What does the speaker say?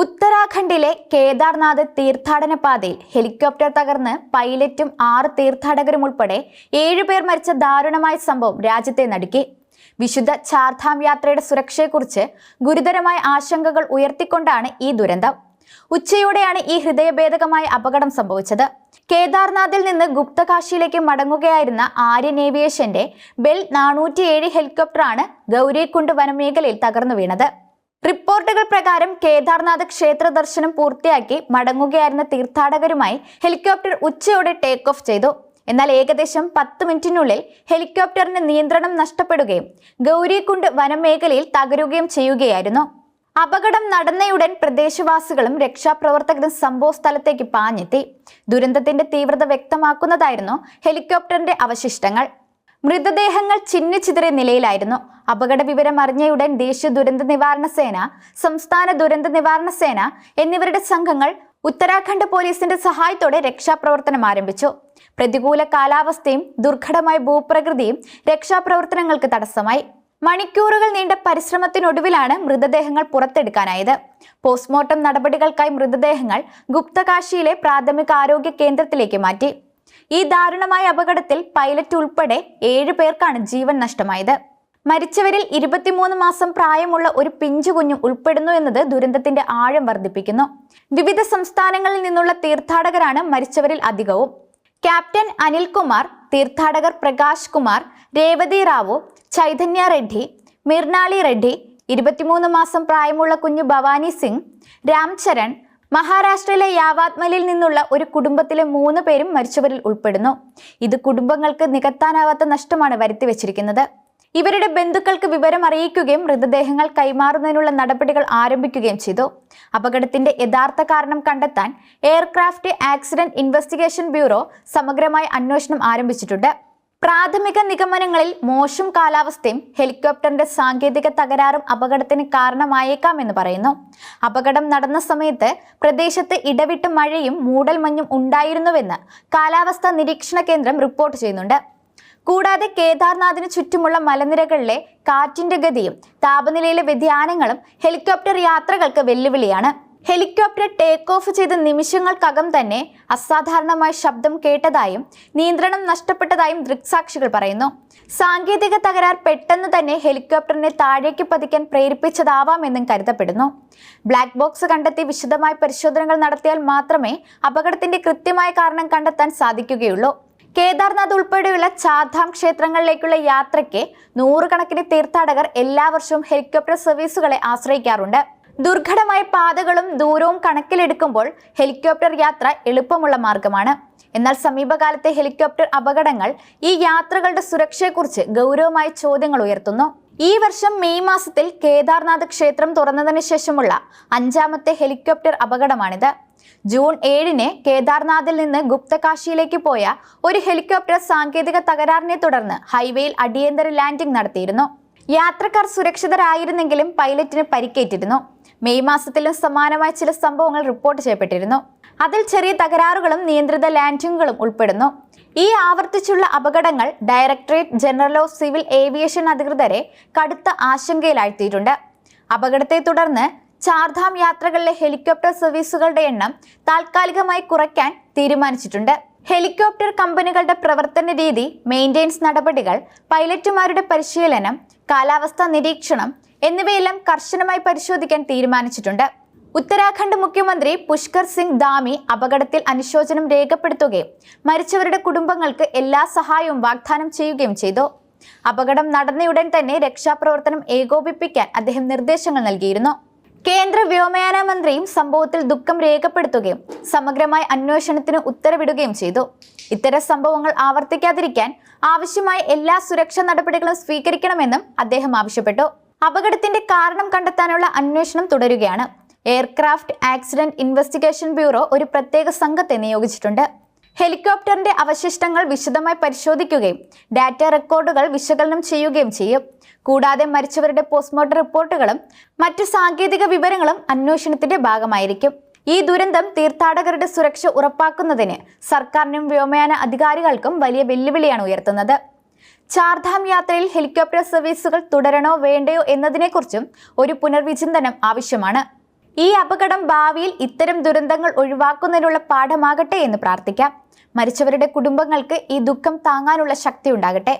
ഉത്തരാഖണ്ഡിലെ കേദാർനാഥ് തീർത്ഥാടന പാതയിൽ ഹെലികോപ്റ്റർ തകർന്ന് പൈലറ്റും ആറ് തീർത്ഥാടകരും ഉൾപ്പെടെ ഏഴുപേർ മരിച്ച ദാരുണമായ സംഭവം രാജ്യത്തെ നടുക്കി. വിശുദ്ധ ചാർധാം യാത്രയുടെ സുരക്ഷയെക്കുറിച്ച് ഗുരുതരമായ ആശങ്കകൾ ഉയർത്തിക്കൊണ്ടാണ് ഈ ദുരന്തം. ഉച്ചയോടെയാണ് ഈ ഹൃദയഭേദകമായ അപകടം സംഭവിച്ചത്. കേദാർനാഥിൽ നിന്ന് ഗുപ്തകാശിയിലേക്ക് മടങ്ങുകയായിരുന്ന ആര്യൻ ഏവിയേഷന്റെ ബെൽ നാനൂറ്റിയേഴ് ഹെലികോപ്റ്ററാണ് ഗൗരിക്കുണ്ട് വനമേഖലയിൽ തകർന്നു വീണത്. റിപ്പോർട്ടുകൾ പ്രകാരം കേദാർനാഥ് ക്ഷേത്ര ദർശനം പൂർത്തിയാക്കി മടങ്ങുകയായിരുന്ന തീർത്ഥാടകരുമായി ഹെലികോപ്റ്റർ ഉച്ചയോടെ ടേക്ക് ഓഫ് ചെയ്തു. എന്നാൽ ഏകദേശം പത്ത് മിനിറ്റിനുള്ളിൽ ഹെലികോപ്റ്ററിന് നിയന്ത്രണം നഷ്ടപ്പെടുകയും ഗൗരിക്കുണ്ട് വനമേഖലയിൽ തകരുകയും ചെയ്യുകയായിരുന്നു. അപകടം നടന്നയുടൻ പ്രദേശവാസികളും രക്ഷാപ്രവർത്തകരും സംഭവ സ്ഥലത്തേക്ക് പാഞ്ഞെത്തി. ദുരന്തത്തിന്റെ തീവ്രത വ്യക്തമാക്കുന്നതായിരുന്നു ഹെലികോപ്റ്ററിന്റെ അവശിഷ്ടങ്ങൾ. മൃതദേഹങ്ങൾ ചിന്നിച്ചിതറിയ നിലയിലായിരുന്നു. അപകട വിവരം അറിഞ്ഞയുടൻ ദേശീയ ദുരന്ത നിവാരണ സേന സംസ്ഥാന ദുരന്ത നിവാരണ സേന എന്നിവരുടെ സംഘങ്ങൾ ഉത്തരാഖണ്ഡ് പോലീസിന്റെ സഹായത്തോടെ രക്ഷാപ്രവർത്തനം ആരംഭിച്ചു. പ്രതികൂല കാലാവസ്ഥയും ദുർഘടമായ ഭൂപ്രകൃതിയും രക്ഷാപ്രവർത്തനങ്ങൾക്ക് തടസ്സമായി. മണിക്കൂറുകൾ നീണ്ട പരിശ്രമത്തിനൊടുവിലാണ് മൃതദേഹങ്ങൾ പുറത്തെടുക്കാനായത്. പോസ്റ്റ്മോർട്ടം നടപടികൾക്കായി മൃതദേഹങ്ങൾ ഗുപ്തകാശിയിലെ പ്രാഥമിക ആരോഗ്യ കേന്ദ്രത്തിലേക്ക് മാറ്റി. ഈ ദാരുണമായ അപകടത്തിൽ പൈലറ്റ് ഉൾപ്പെടെ ഏഴു പേർക്കാണ് ജീവൻ നഷ്ടമായത്. മരിച്ചവരിൽ ഇരുപത്തിമൂന്ന് മാസം പ്രായമുള്ള ഒരു പിഞ്ചു കുഞ്ഞും ഉൾപ്പെടുന്നു എന്നത് ദുരന്തത്തിന്റെ ആഴം വർദ്ധിപ്പിക്കുന്നു. വിവിധ സംസ്ഥാനങ്ങളിൽ നിന്നുള്ള തീർത്ഥാടകരാണ് മരിച്ചവരിൽ അധികവും. ക്യാപ്റ്റൻ അനിൽകുമാർ തീർത്ഥാടകർ പ്രകാശ് കുമാർ രേവതി റാവു ചൈതന്യ റെഡ്ഡി മിർനാളി റെഡ്ഡി ഇരുപത്തിമൂന്ന് മാസം പ്രായമുള്ള കുഞ്ഞു ഭവാനി സിംഗ് രാംചരൺ മഹാരാഷ്ട്രയിലെ യാവാത്മലിൽ നിന്നുള്ള ഒരു കുടുംബത്തിലെ മൂന്ന് പേരും മരിച്ചവരിൽ ഉൾപ്പെടുന്നു. ഇത് കുടുംബങ്ങൾക്ക് നികത്താനാവാത്ത നഷ്ടമാണ് വരുത്തിവെച്ചിരിക്കുന്നത്. ഇവരുടെ ബന്ധുക്കൾക്ക് വിവരം അറിയിക്കുകയും മൃതദേഹങ്ങൾ കൈമാറുന്നതിനുള്ള നടപടികൾ ആരംഭിക്കുകയും ചെയ്തു. അപകടത്തിന്റെ യഥാർത്ഥ കാരണം കണ്ടെത്താൻ എയർക്രാഫ്റ്റ് ആക്സിഡന്റ് ഇൻവെസ്റ്റിഗേഷൻ ബ്യൂറോ സമഗ്രമായ അന്വേഷണം ആരംഭിച്ചിട്ടുണ്ട്. പ്രാഥമിക നിഗമനങ്ങളിൽ മോശം കാലാവസ്ഥയും ഹെലികോപ്റ്ററിന്റെ സാങ്കേതിക തകരാറും അപകടത്തിന് കാരണമായേക്കാമെന്ന് പറയുന്നു. അപകടം നടന്ന സമയത്ത് പ്രദേശത്ത് ഇടവിട്ട് മഴയും മൂടൽമഞ്ഞും ഉണ്ടായിരുന്നുവെന്ന് കാലാവസ്ഥാ നിരീക്ഷണ കേന്ദ്രം റിപ്പോർട്ട് ചെയ്യുന്നുണ്ട്. കൂടാതെ കേദാർനാഥിന് ചുറ്റുമുള്ള മലനിരകളിലെ കാറ്റിന്റെ ഗതിയും താപനിലയിലെ വ്യതിയാനങ്ങളും ഹെലികോപ്റ്റർ യാത്രകൾക്ക് വെല്ലുവിളിയാണ്. ഹെലികോപ്റ്റർ ടേക്ക് ഓഫ് ചെയ്ത നിമിഷങ്ങൾക്കകം തന്നെ അസാധാരണമായ ശബ്ദം കേട്ടതായും നിയന്ത്രണം നഷ്ടപ്പെട്ടതായും ദൃക്സാക്ഷികൾ പറയുന്നു. സാങ്കേതിക തകരാർ പെട്ടെന്ന് തന്നെ ഹെലികോപ്റ്ററിനെ താഴേക്ക് പതിക്കാൻ പ്രേരിപ്പിച്ചതാവാമെന്നും കരുതപ്പെടുന്നു. ബ്ലാക്ക് ബോക്സ് കണ്ടെത്തി വിശദമായ പരിശോധനകൾ നടത്തിയാൽ മാത്രമേ അപകടത്തിന്റെ കൃത്യമായ കാരണം കണ്ടെത്താൻ സാധിക്കുകയുള്ളൂ. കേദാർനാഥ് ഉൾപ്പെടെയുള്ള ചാധാം ക്ഷേത്രങ്ങളിലേക്കുള്ള യാത്രയ്ക്ക് നൂറുകണക്കിന് തീർത്ഥാടകർ എല്ലാ വർഷവും ഹെലികോപ്റ്റർ സർവീസുകളെ ആശ്രയിക്കാറുണ്ട്. ദുർഘടമായ പാതകളും ദൂരവും കണക്കിലെടുക്കുമ്പോൾ ഹെലികോപ്റ്റർ യാത്ര എളുപ്പമുള്ള മാർഗമാണ്. എന്നാൽ സമീപകാലത്തെ ഹെലികോപ്റ്റർ അപകടങ്ങൾ ഈ യാത്രകളുടെ സുരക്ഷയെക്കുറിച്ച് ഗൗരവമായ ചോദ്യങ്ങൾ ഉയർത്തുന്നു. ഈ വർഷം മെയ് മാസത്തിൽ കേദാർനാഥ് ക്ഷേത്രം തുറന്നതിന് ശേഷമുള്ള അഞ്ചാമത്തെ ഹെലികോപ്റ്റർ അപകടമാണിത്. ജൂൺ ഏഴിന് കേദാർനാഥിൽ നിന്ന് ഗുപ്തകാശിയിലേക്ക് പോയ ഒരു ഹെലികോപ്റ്റർ സാങ്കേതിക തകരാറിനെ തുടർന്ന് ഹൈവേയിൽ അടിയന്തര ലാൻഡിംഗ് നടത്തിയിരുന്നു. യാത്രക്കാർ സുരക്ഷിതരായിരുന്നെങ്കിലും പൈലറ്റിന് പരിക്കേറ്റിരുന്നു. മെയ് മാസത്തിലും സമാനമായ ചില സംഭവങ്ങൾ റിപ്പോർട്ട് ചെയ്യപ്പെട്ടിരുന്നു. അതിൽ ചെറിയ തകരാറുകളും നിയന്ത്രിത ലാൻഡിങ്ങുകളും ഉൾപ്പെടുന്നു. ഈ ആവർത്തിച്ചുള്ള അപകടങ്ങൾ directorate general of civil aviation അധികൃതരെ കടുത്ത ആശങ്കയിലാഴ്ത്തിയിട്ടുണ്ട്. അപകടത്തെ തുടർന്ന് ചാർധാം യാത്രകളിലെ ഹെലികോപ്റ്റർ സർവീസുകളുടെ എണ്ണം താൽക്കാലികമായി കുറയ്ക്കാൻ തീരുമാനിച്ചിട്ടുണ്ട്. ഹെലികോപ്റ്റർ കമ്പനികളുടെ പ്രവർത്തന രീതി മെയിന്റെനൻസ് നടപടികൾ പൈലറ്റുമാരുടെ പരിശീലനം കാലാവസ്ഥാ നിരീക്ഷണം എന്നിവയെല്ലാം കർശനമായി പരിശോധിക്കാൻ തീരുമാനിച്ചിട്ടുണ്ട്. ഉത്തരാഖണ്ഡ് മുഖ്യമന്ത്രി പുഷ്കർ സിംഗ് ധാമി അപകടത്തിൽ അനുശോചനം രേഖപ്പെടുത്തുകയും മരിച്ചവരുടെ കുടുംബങ്ങൾക്ക് എല്ലാ സഹായവും വാഗ്ദാനം ചെയ്യുകയും ചെയ്തു. അപകടം നടന്നയുടൻ തന്നെ രക്ഷാപ്രവർത്തനം ഏകോപിപ്പിക്കാൻ അദ്ദേഹം നിർദ്ദേശങ്ങൾ നൽകിയിരുന്നു. കേന്ദ്ര വ്യോമയാന മന്ത്രിയും സംഭവത്തിൽ ദുഃഖം രേഖപ്പെടുത്തുകയും സമഗ്രമായ അന്വേഷണത്തിന് ഉത്തരവിടുകയും ചെയ്തു. ഇത്തരം സംഭവങ്ങൾ ആവർത്തിക്കാതിരിക്കാൻ ആവശ്യമായ എല്ലാ സുരക്ഷാ നടപടികളും സ്വീകരിക്കണമെന്നും അദ്ദേഹം ആവശ്യപ്പെട്ടു. അപകടത്തിന്റെ കാരണം കണ്ടെത്താനുള്ള അന്വേഷണം തുടരുകയാണ്. എയർക്രാഫ്റ്റ് ആക്സിഡന്റ് ഇൻവെസ്റ്റിഗേഷൻ ബ്യൂറോ ഒരു പ്രത്യേക സംഘത്തെ നിയോഗിച്ചിട്ടുണ്ട്. ഹെലികോപ്റ്ററിന്റെ അവശിഷ്ടങ്ങൾ വിശദമായി പരിശോധിക്കുകയും ഡാറ്റ റെക്കോർഡുകൾ വിശകലനം ചെയ്യുകയും ചെയ്യും. കൂടാതെ മരിച്ചവരുടെ പോസ്റ്റ്മോർട്ടം റിപ്പോർട്ടുകളും മറ്റു സാങ്കേതിക വിവരങ്ങളും അന്വേഷണത്തിന്റെ ഭാഗമായിരിക്കും. ഈ ദുരന്തം തീർത്ഥാടകരുടെ സുരക്ഷ ഉറപ്പാക്കുന്നതിന് സർക്കാരിനും വ്യോമയാന അധികാരികൾക്കും വലിയ വെല്ലുവിളിയാണ് ഉയർത്തുന്നത്. ചാർധാം യാത്രയിൽ ഹെലികോപ്റ്റർ സർവീസുകൾ തുടരണോ വേണ്ടയോ എന്നതിനെക്കുറിച്ചും ഒരു പുനർവിചിന്തനം ആവശ്യമാണ്. ഈ അപകടം ഭാവിയിൽ ഇത്തരം ദുരന്തങ്ങൾ ഒഴിവാക്കുന്നതിനുള്ള പാഠമാകട്ടെ എന്ന് പ്രാർത്ഥിക്കാം. മരിച്ചവരുടെ കുടുംബങ്ങൾക്ക് ഈ ദുഃഖം താങ്ങാനുള്ള ശക്തി ഉണ്ടാകട്ടെ.